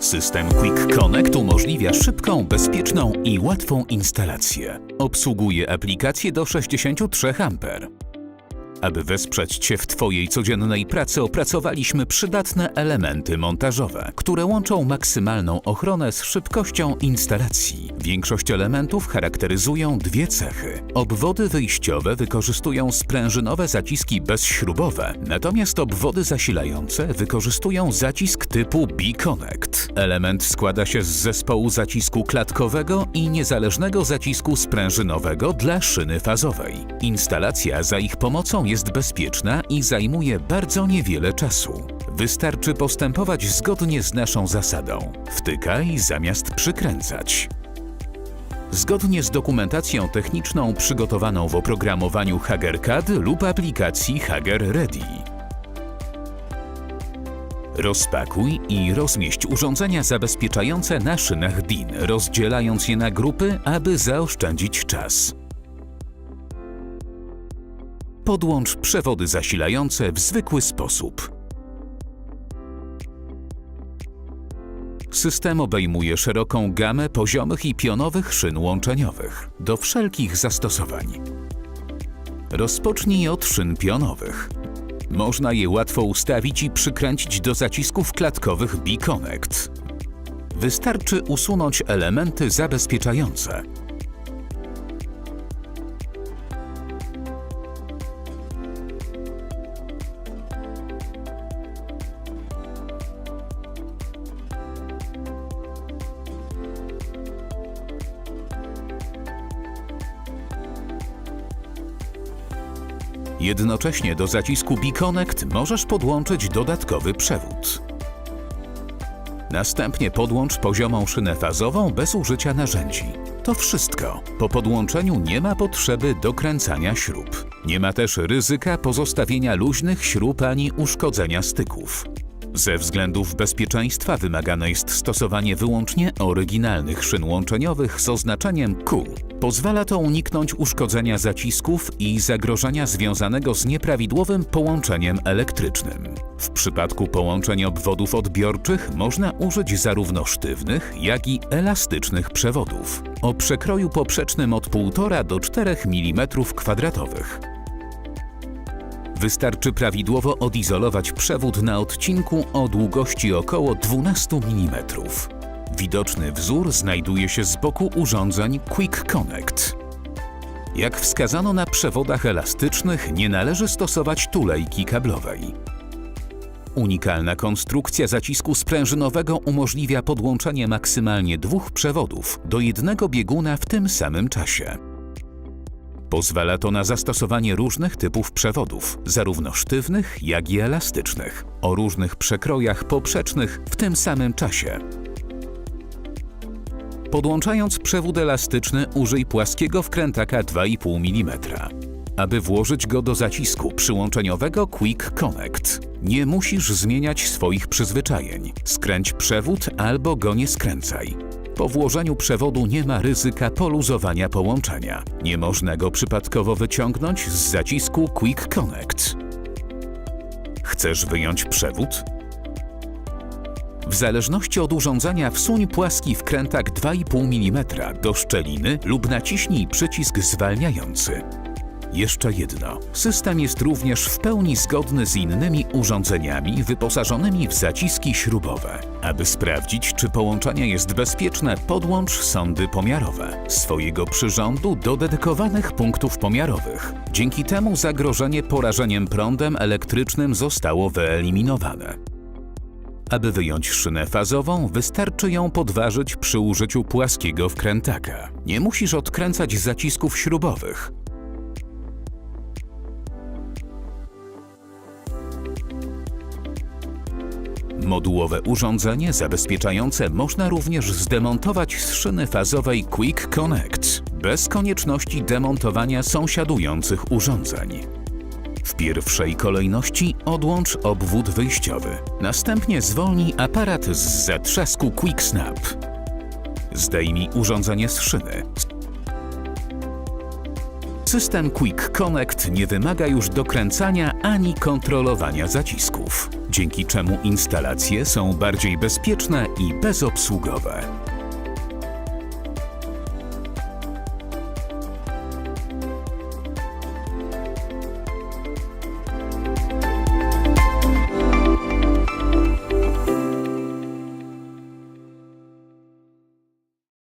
System Quick Connect umożliwia szybką, bezpieczną i łatwą instalację. Obsługuje aplikacje do 63 A. Aby wesprzeć Cię w Twojej codziennej pracy, opracowaliśmy przydatne elementy montażowe, które łączą maksymalną ochronę z szybkością instalacji. Większość elementów charakteryzują dwie cechy. Obwody wyjściowe wykorzystują sprężynowe zaciski bezśrubowe, natomiast obwody zasilające wykorzystują zacisk typu B-Connect. Element składa się z zespołu zacisku klatkowego i niezależnego zacisku sprężynowego dla szyny fazowej. Instalacja za ich pomocą jest bezpieczna i zajmuje bardzo niewiele czasu. Wystarczy postępować zgodnie z naszą zasadą. Wtykaj zamiast przykręcać. Zgodnie z dokumentacją techniczną przygotowaną w oprogramowaniu HagerCAD lub aplikacji Hager Ready. Rozpakuj i rozmieść urządzenia zabezpieczające na szynach DIN, rozdzielając je na grupy, aby zaoszczędzić czas. Podłącz przewody zasilające w zwykły sposób. System obejmuje szeroką gamę poziomych i pionowych szyn łączeniowych do wszelkich zastosowań. Rozpocznij od szyn pionowych. Można je łatwo ustawić i przykręcić do zacisków klatkowych B-Connect. Wystarczy usunąć elementy zabezpieczające. Jednocześnie do zacisku B-Connect możesz podłączyć dodatkowy przewód. Następnie podłącz poziomą szynę fazową bez użycia narzędzi. To wszystko. Po podłączeniu nie ma potrzeby dokręcania śrub. Nie ma też ryzyka pozostawienia luźnych śrub ani uszkodzenia styków. Ze względów bezpieczeństwa wymagane jest stosowanie wyłącznie oryginalnych szyn łączeniowych z oznaczeniem Q. Pozwala to uniknąć uszkodzenia zacisków i zagrożenia związanego z nieprawidłowym połączeniem elektrycznym. W przypadku połączeń obwodów odbiorczych można użyć zarówno sztywnych, jak i elastycznych przewodów o przekroju poprzecznym od 1,5 do 4 mm kwadratowych. Wystarczy prawidłowo odizolować przewód na odcinku o długości około 12 mm. Widoczny wzór znajduje się z boku urządzeń Quick Connect. Jak wskazano na przewodach elastycznych, nie należy stosować tulejki kablowej. Unikalna konstrukcja zacisku sprężynowego umożliwia podłączenie maksymalnie dwóch przewodów do jednego bieguna w tym samym czasie. Pozwala to na zastosowanie różnych typów przewodów, zarówno sztywnych, jak i elastycznych, o różnych przekrojach poprzecznych w tym samym czasie. Podłączając przewód elastyczny, użyj płaskiego wkrętaka 2,5 mm. Aby włożyć go do zacisku przyłączeniowego Quick Connect, nie musisz zmieniać swoich przyzwyczajeń. Skręć przewód albo go nie skręcaj. Po włożeniu przewodu nie ma ryzyka poluzowania połączenia. Nie można go przypadkowo wyciągnąć z zacisku Quick Connect. Chcesz wyjąć przewód? W zależności od urządzenia wsuń płaski wkrętak 2,5 mm do szczeliny lub naciśnij przycisk zwalniający. Jeszcze jedno. System jest również w pełni zgodny z innymi urządzeniami wyposażonymi w zaciski śrubowe. Aby sprawdzić, czy połączenie jest bezpieczne, podłącz sondy pomiarowe swojego przyrządu do dedykowanych punktów pomiarowych. Dzięki temu zagrożenie porażeniem prądem elektrycznym zostało wyeliminowane. Aby wyjąć szynę fazową, wystarczy ją podważyć przy użyciu płaskiego wkrętaka. Nie musisz odkręcać zacisków śrubowych. Modułowe urządzenie zabezpieczające można również zdemontować z szyny fazowej Quick Connect bez konieczności demontowania sąsiadujących urządzeń. W pierwszej kolejności odłącz obwód wyjściowy. Następnie zwolnij aparat z zatrzasku Quick Snap. Zdejmij urządzenie z szyny. System Quick Connect nie wymaga już dokręcania ani kontrolowania zacisków, dzięki czemu instalacje są bardziej bezpieczne i bezobsługowe.